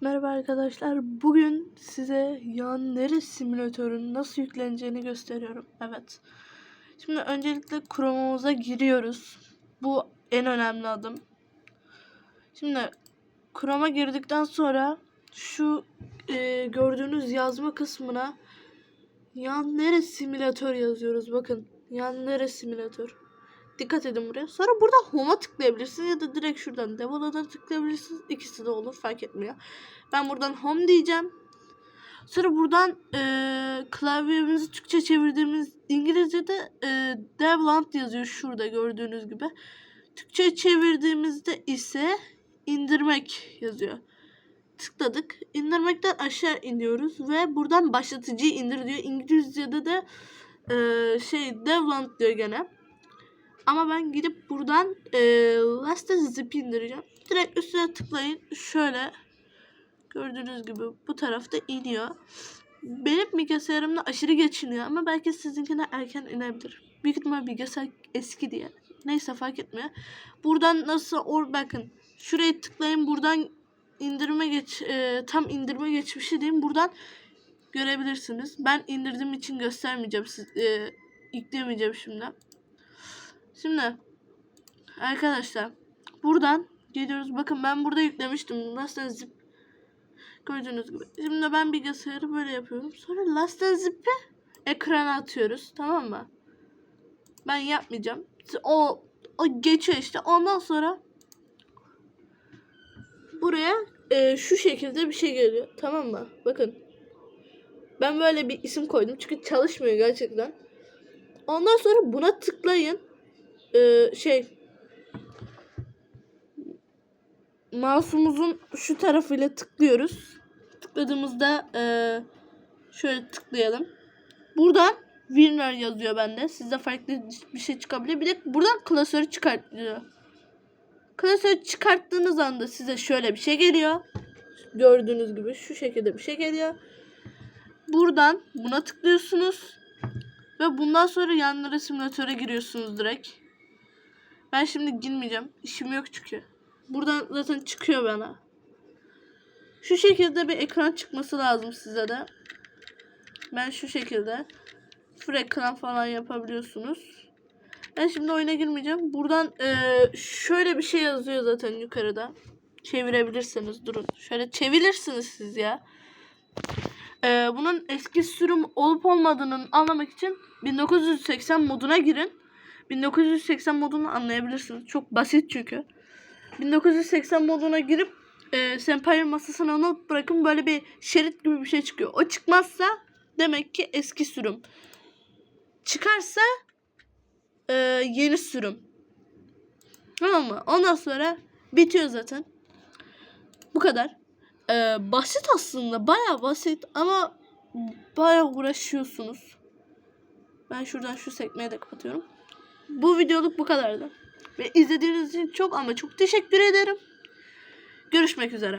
Merhaba arkadaşlar. Bugün size yan nere simülatörünün nasıl yükleneceğini gösteriyorum. Evet. Şimdi öncelikle Chrome'umuza giriyoruz. Bu en önemli adım. Şimdi Chrome'a girdikten sonra şu e, gördüğünüz yazma kısmına yan nere simülatör yazıyoruz. Bakın yan nere simülatör. Dikkat edin buraya. Sonra burada home'a tıklayabilirsiniz ya da direkt şuradan develop'a tıklayabilirsiniz. İkisi de olur fark etmiyor. Ben buradan home diyeceğim. Sonra buradan e, klavyemizi Türkçe çevirdiğimiz İngilizce'de e, Devland yazıyor şurada gördüğünüz gibi. Türkçe çevirdiğimizde ise indirmek yazıyor. Tıkladık. İndirmekten aşağı iniyoruz ve buradan başlatıcıyı indir diyor. İngilizce'de de e, şey Devland diyor gene. Ama ben gidip buradan e, Last Zip indireceğim. Direkt üstüne tıklayın. Şöyle gördüğünüz gibi bu tarafta iniyor. Benim bilgisayarımda aşırı geç iniyor ama belki sizinkine erken inebilir. Büyük ihtimal bilgisayar eski diye. Neyse fark etmiyor. Buradan nasıl or bakın. Şuraya tıklayın buradan indirme geç e, tam indirme geçmişi diyeyim. Buradan görebilirsiniz. Ben indirdiğim için göstermeyeceğim siz e, yükleyemeyeceğim şimdi. Şimdi arkadaşlar buradan geliyoruz. Bakın ben burada yüklemiştim. Last Zip gördüğünüz gibi. Şimdi ben bilgisayarı böyle yapıyorum. Sonra Last Zip'i ekrana atıyoruz. Tamam mı? Ben yapmayacağım. O o geçiyor işte. Ondan sonra buraya e, şu şekilde bir şey geliyor. Tamam mı? Bakın. Ben böyle bir isim koydum. Çünkü çalışmıyor gerçekten. Ondan sonra buna tıklayın e, şey mouse'umuzun şu tarafıyla tıklıyoruz. Tıkladığımızda e, şöyle tıklayalım. Buradan winner yazıyor bende. Sizde farklı bir şey çıkabilir. Bir de buradan klasörü çıkartıyor. Klasörü çıkarttığınız anda size şöyle bir şey geliyor. Gördüğünüz gibi şu şekilde bir şey geliyor. Buradan buna tıklıyorsunuz. Ve bundan sonra yanlara simülatöre giriyorsunuz direkt. Ben şimdi girmeyeceğim. İşim yok çünkü. Buradan zaten çıkıyor bana. Şu şekilde bir ekran çıkması lazım size de. Ben şu şekilde full ekran falan yapabiliyorsunuz. Ben şimdi oyuna girmeyeceğim. Buradan e, şöyle bir şey yazıyor zaten yukarıda. Çevirebilirsiniz. Durun. Şöyle çevirirsiniz siz ya. E, bunun eski sürüm olup olmadığını anlamak için 1980 moduna girin. 1980 modunu anlayabilirsiniz. Çok basit çünkü. 1980 moduna girip e, Senpai masasına not bırakın böyle bir şerit gibi bir şey çıkıyor. O çıkmazsa demek ki eski sürüm. Çıkarsa e, yeni sürüm. Tamam mı? Ondan sonra bitiyor zaten. Bu kadar. E, basit aslında. Baya basit ama baya uğraşıyorsunuz. Ben şuradan şu sekmeyi de kapatıyorum. Bu videoluk bu kadardı. Ve izlediğiniz için çok ama çok teşekkür ederim. Görüşmek üzere.